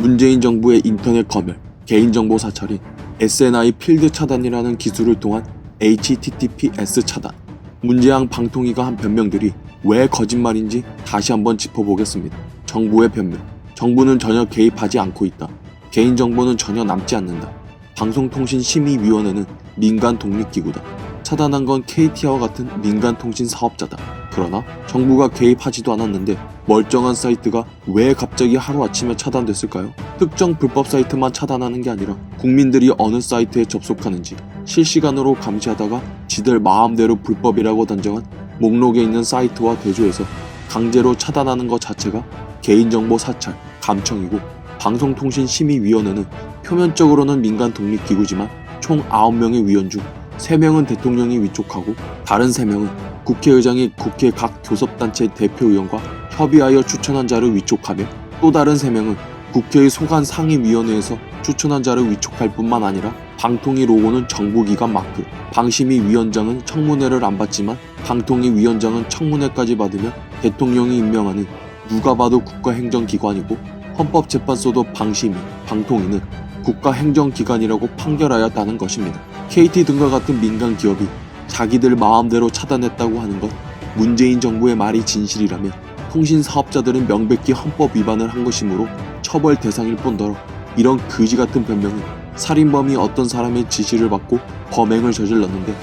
문재인 정부의 인터넷 검열, 개인정보 사찰인 SNI 필드 차단이라는 기술을 통한 HTTPS 차단. 문재양 방통위가 한 변명들이 왜 거짓말인지 다시 한번 짚어보겠습니다. 정부의 변명. 정부는 전혀 개입하지 않고 있다. 개인정보는 전혀 남지 않는다. 방송통신심의위원회는 민간 독립기구다. 차단한 건 KT와 같은 민간 통신 사업자다. 그러나 정부가 개입하지도 않았는데 멀쩡한 사이트가 왜 갑자기 하루아침에 차단됐을까요? 특정 불법 사이트만 차단하는 게 아니라 국민들이 어느 사이트에 접속하는지 실시간으로 감시하다가 지들 마음대로 불법이라고 단정한 목록에 있는 사이트와 대조해서 강제로 차단하는 것 자체가 개인정보 사찰, 감청이고 방송통신심의위원회는 표면적으로는 민간 독립기구지만 총 9명의 위원 중 3명은 대통령이 위촉하고 다른 3명은 국회의장이 국회 각 교섭단체 대표의원과 협의하여 추천한 자를 위촉하며 또 다른 3명은 국회의 소관 상임위원회에서 추천한 자를 위촉할 뿐만 아니라 방통위 로고는 정부기관 마크, 방심위 위원장은 청문회를 안 받지만 방통위 위원장은 청문회까지 받으며 대통령이 임명하는 누가 봐도 국가행정기관이고 헌법재판소도 방심위, 방통위는 국가행정기관이라고 판결하였다는 것입니다. KT 등과 같은 민간 기업이 자기들 마음대로 차단했다고 하는 것, 문재인 정부의 말이 진실이라면 통신 사업자들은 명백히 헌법 위반을 한 것이므로 처벌 대상일 뿐더러 이런 거지 같은 변명은 살인범이 어떤 사람의 지시를 받고 범행을 저질렀는데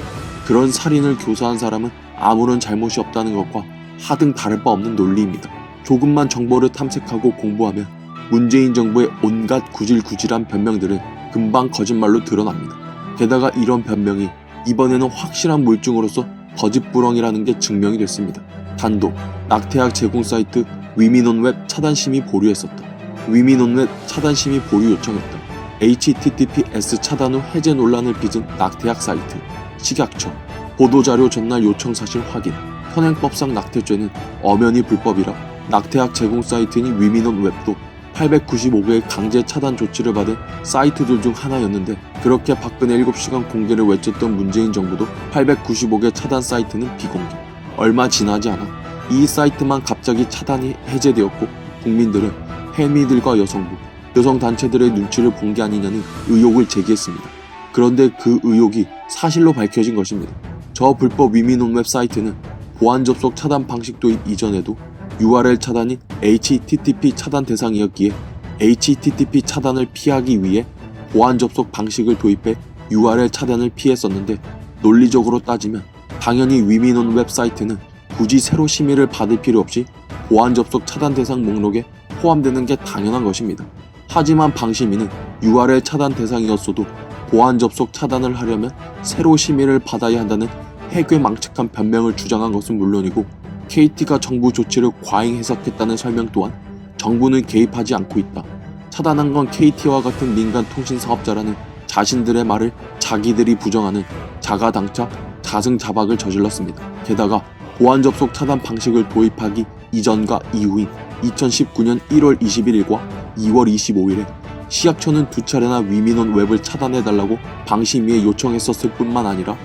그런 살인을 교사한 사람은 아무런 잘못이 없다는 것과 하등 다를 바 없는 논리입니다. 조금만 정보를 탐색하고 공부하면 문재인 정부의 온갖 구질구질한 변명들은 금방 거짓말로 드러납니다. 게다가 이런 변명이 이번에는 확실한 물증으로서 거짓부렁이라는 게 증명이 됐습니다. 단독 낙태약 제공 사이트 위민온웹 차단심의 보류했었다. 위민온웹 차단심의 보류 요청했다. HTTPS 차단 후 해제 논란을 빚은 낙태약 사이트 식약처 보도자료 전날 요청 사실 확인 현행법상 낙태죄는 엄연히 불법이라 낙태약 제공 사이트인 위민온 웹도 895개의 강제 차단 조치를 받은 사이트들 중 하나였는데 그렇게 박근혜 7시간 공개를 외쳤던 문재인 정부도 895개 차단 사이트는 비공개 얼마 지나지 않아 이 사이트만 갑자기 차단이 해제되었고 국민들은 해미들과 여성부, 여성단체들의 눈치를 본 게 아니냐는 의혹을 제기했습니다. 그런데 그 의혹이 사실로 밝혀진 것입니다. 저 불법 위민온 웹사이트는 보안 접속 차단 방식 도입 이전에도 URL 차단이 HTTP 차단 대상이었기에 HTTP 차단을 피하기 위해 보안 접속 방식을 도입해 URL 차단을 피했었는데 논리적으로 따지면 당연히 위민온 웹사이트는 굳이 새로 심의를 받을 필요 없이 보안 접속 차단 대상 목록에 포함되는 게 당연한 것입니다. 하지만 방심위는 URL 차단 대상이었어도 보안 접속 차단을 하려면 새로 심의를 받아야 한다는 해괴 망측한 변명을 주장한 것은 물론이고 KT가 정부 조치를 과잉 해석했다는 설명 또한 정부는 개입하지 않고 있다. 차단한 건 KT와 같은 민간 통신 사업자라는 자신들의 말을 자기들이 부정하는 자가당착, 자승자박을 저질렀습니다. 게다가 보안 접속 차단 방식을 도입하기 이전과 이후인 2019년 1월 21일과 2월 25일에 시약처는 두 차례나 위민원 웹을 차단해달라고 방심위에 요청했었을 뿐만 아니라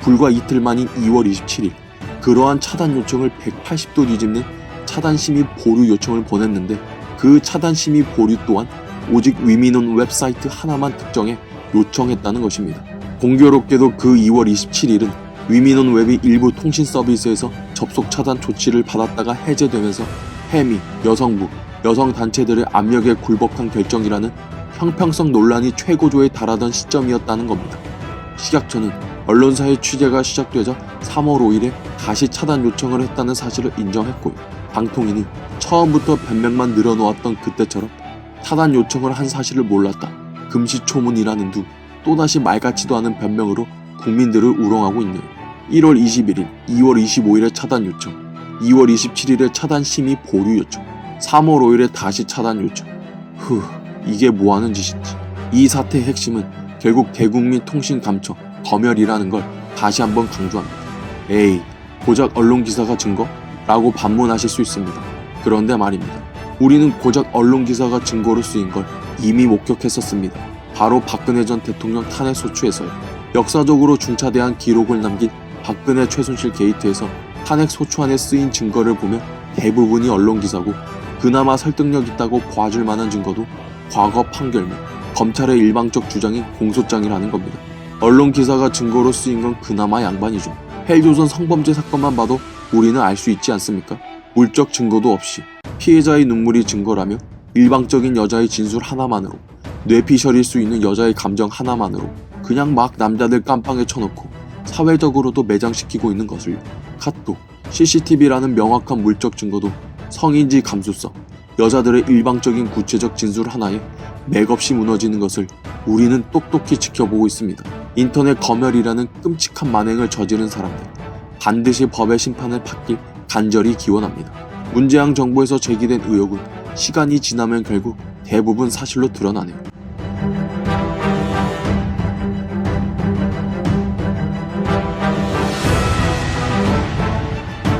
불과 이틀 만인 2월 27일 그러한 차단 요청을 180도 뒤집는 차단 심의 보류 요청을 보냈는데 그 차단 심의 보류 또한 오직 위민원 웹사이트 하나만 특정해 요청했다는 것입니다. 공교롭게도 그 2월 27일은 위민원 웹이 일부 통신 서비스에서 접속 차단 조치를 받았다가 해제되면서 해미, 여성부, 여성 단체들의 압력에 굴복한 결정이라는 형평성 논란이 최고조에 달하던 시점이었다는 겁니다. 식약처는 언론사의 취재가 시작되자 3월 5일에 다시 차단 요청을 했다는 사실을 인정했고요. 방통위는 처음부터 변명만 늘어놓았던 그때처럼 차단 요청을 한 사실을 몰랐다. 금시초문이라는 둥 또다시 말 같지도 않은 변명으로 국민들을 우롱하고 있네요. 1월 21일, 2월 25일에 차단 요청, 2월 27일에 차단 심의 보류 요청, 3월 5일에 다시 차단 요청. 후, 이게 뭐 하는 짓인지. 이 사태의 핵심은 결국 대국민 통신 감청, 검열이라는 걸 다시 한번 강조합니다. 에이, 고작 언론 기사가 증거? 라고 반문하실 수 있습니다. 그런데 말입니다. 우리는 고작 언론 기사가 증거로 쓰인 걸 이미 목격했었습니다. 바로 박근혜 전 대통령 탄핵 소추에서요. 역사적으로 중차대한 기록을 남긴 박근혜 최순실 게이트에서 탄핵 소추안에 쓰인 증거를 보면 대부분이 언론 기사고 그나마 설득력 있다고 봐줄 만한 증거도 과거 판결 및 검찰의 일방적 주장이 공소장이라는 겁니다. 언론 기사가 증거로 쓰인 건 그나마 양반이죠. 헬조선 성범죄 사건만 봐도 우리는 알 수 있지 않습니까? 물적 증거도 없이 피해자의 눈물이 증거라며 일방적인 여자의 진술 하나만으로 뇌피셜일 수 있는 여자의 감정 하나만으로 그냥 막 남자들 깜빵에 쳐놓고 사회적으로도 매장시키고 있는 것을요. 카톡, CCTV라는 명확한 물적 증거도 성인지 감수성, 여자들의 일방적인 구체적 진술 하나에 맥없이 무너지는 것을 우리는 똑똑히 지켜보고 있습니다. 인터넷 검열이라는 끔찍한 만행을 저지른 사람들 반드시 법의 심판을 받길 간절히 기원합니다. 문재양 정부에서 제기된 의혹은 시간이 지나면 결국 대부분 사실로 드러나네요.